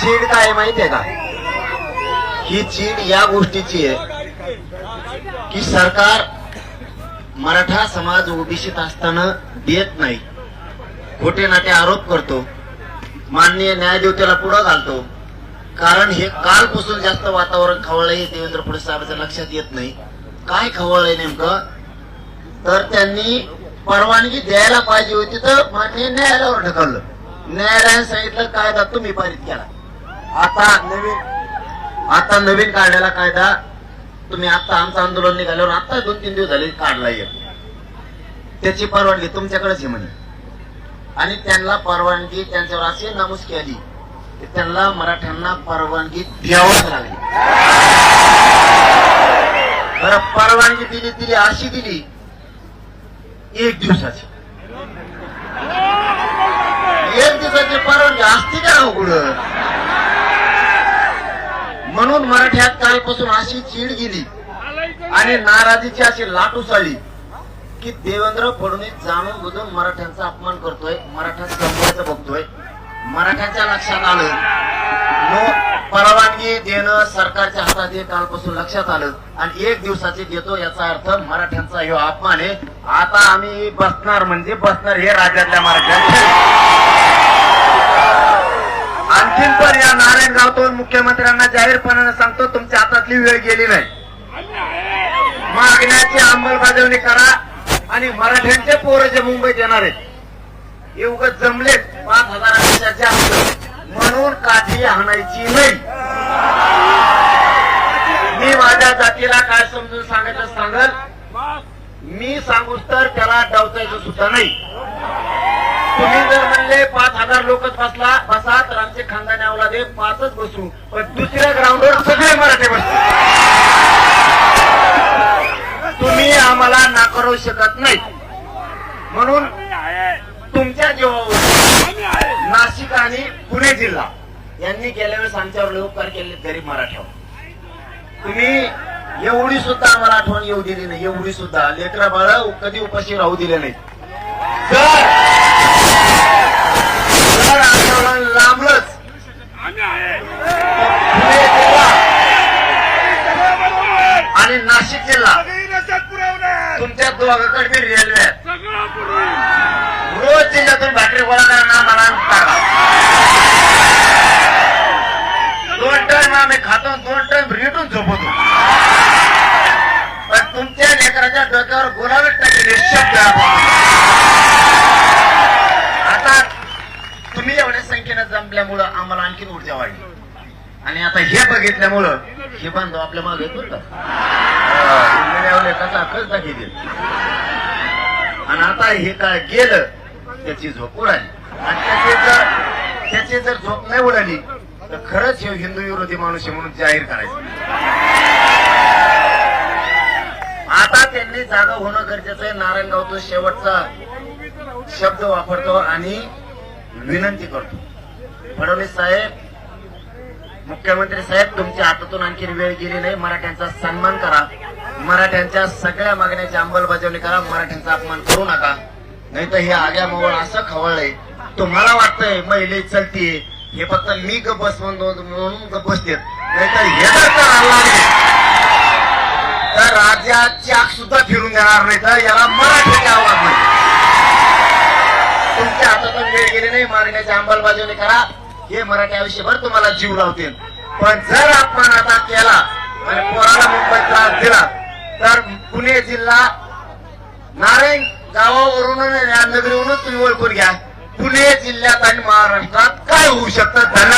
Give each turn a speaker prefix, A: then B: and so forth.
A: चीड काय आहे माहितीये का? ही चीड या गोष्टीची आहे की सरकार मराठा समाज ओबीसीत असताना देत नाही. खोटे नाटे आरोप करतो माननीय न्यायदेवतेला पुढं घालतो. कारण हे कालपासून जास्त वातावरण खवळलं हे देवेंद्र फडणवीस साहेबांच्या लक्षात येत नाही. काय खवळलंय नेमकं? तर त्यांनी परवानगी द्यायला पाहिजे होती तर मान्य न्यायालयावर ढकललं. न्यायालयाने सांगितलं कायदा तुम्ही पारित केला. आता नवीन आता नवीन काढलेला कायदा तुम्ही आता आमचं आंदोलन निघाल्यावर आता दोन तीन दिवस झाले काढला एक. त्याची परवानगी तुमच्याकडेच आहे म्हणे. आणि त्यांना परवानगी त्यांच्यावर असे नमूद केली की त्यांना मराठ्यांना परवानगी द्यावंच लागली. बरं परवानगी दिली दिली अशी दिली एक दिवसाची. एक दिवसाची परवानगी असते का उघड म्हणून मराठ्यात कालपासून अशी चीड गेली आणि नाराजीची अशी लाट उसळली की देवेंद्र फडणवीस जाणून बुजून मराठ्यांचा अपमान करतोय मराठा संपवायचं बघतोय मराठ्यांच्या लक्षात आलं. नो परवानगी देणं सरकारच्या हातात हे कालपासून लक्षात आलं. आणि एक दिवसाचे देतो याचा अर्थ मराठ्यांचा हे अपमान आहे. आता आम्ही बसणार म्हणजे बसणार हे राज्यातल्या मराठ्यांचे. या मुख्यमंत्र्यांना जाहीरपणाने सांगतो तुमच्या हातातली वेळ गेली नाही. मागण्याची अंमलबजावणी करा आणि मराठ्यांचे पोरं जे मुंबईत येणार आहेत हे उगत जमलेत पाच हजारापेक्षा जास्त म्हणून काठी आणायची नाही. मी माझ्या जातीला काय समजून सांगायचं सांगल? मी सांगूस तर त्याला डावचायचं सुद्धा नाही. तुम्ही जर म्हणले पाच हजार लोकच बसला बसा तर आमचे खानदानी अवलादे पाचच बसू. पण दुसऱ्या ग्राउंडवर सगळे मराठे बसले तुम्ही आम्हाला नाकारू शकत नाही म्हणून तुमच्या जीवावर नाशिक आणि पुणे जिल्हा यांनी गेल्या वेळेस आमच्यावर लोककार केले गरीब मराठ्यावर. तुम्ही एवढी सुद्धा आम्हाला आठवण येऊ दिली नाही. एवढी सुद्धा. लेकरा बाळ कधी उपाशी राहू दिले नाही जर जर आंदोलन लांबलंच पुणे जिल्हा आणि नाशिक जिल्हा तुमच्या दोघांकडे रेल्वे रोज जिल्ह्यातून बॅटरी गोळा करणं मला टाका दोन टाइम आम्ही खातो दोन टाइम रिटून झोपतो. पण तुमच्या लेकराच्या डोक्यावर गुलाबी टाकले शब्द आता तुम्ही एवढ्या संख्येनं जमल्यामुळं आम्हाला आणखी ऊर्जा वाढली. आणि आता हे बघितल्यामुळं हे बांधव आपल्या मागे येतो का घेतील आणि आता हे काय गेलं त्याची झोप उडाली. आणि त्याची जर त्याची जर झोप नाही उडाली तर खरंच हे हिंदू विरोधी माणूस आहे म्हणून जाहीर करायचं. आता त्यांनी जागा होणं गरजेचं आहे. नारायणगाव तो शेवटचा शब्द वापरतो आणि विनंती करतो. फडणवीस साहेब मुख्यमंत्री साहेब तुमच्या हातातून आणखी वेळ गेली नाही. मराठ्यांचा सन्मान करा. मराठ्यांच्या सगळ्या मागण्याची अंमलबजावणी करा. मराठ्यांचा अपमान करू नका. नाही तर हे आग्या मोवळ असं खवळलंय. तुम्हाला वाटतंय महिले चलतीये. हे फक्त मी गप म्हणून गप्पस देत नाही तर हे जर तर सुद्धा फिरून देणार नाही तर याला मराठीचे आवाज नाही. तुमच्या हातातून वेळ गेली नाही. मागण्याची अंमलबजावणी करा. हे मराठी आयुष्यभर तुम्हाला जीव लावतील. पण जर आपण आता केला आणि पोराला मुंबईत त्रास दिला तर पुणे जिल्हा नारायण गावावरून आणि या तुम्ही ओळखून घ्या. पुणे जिल्ह्यात आणि महाराष्ट्रात काय होऊ शकतं? धन्यवाद.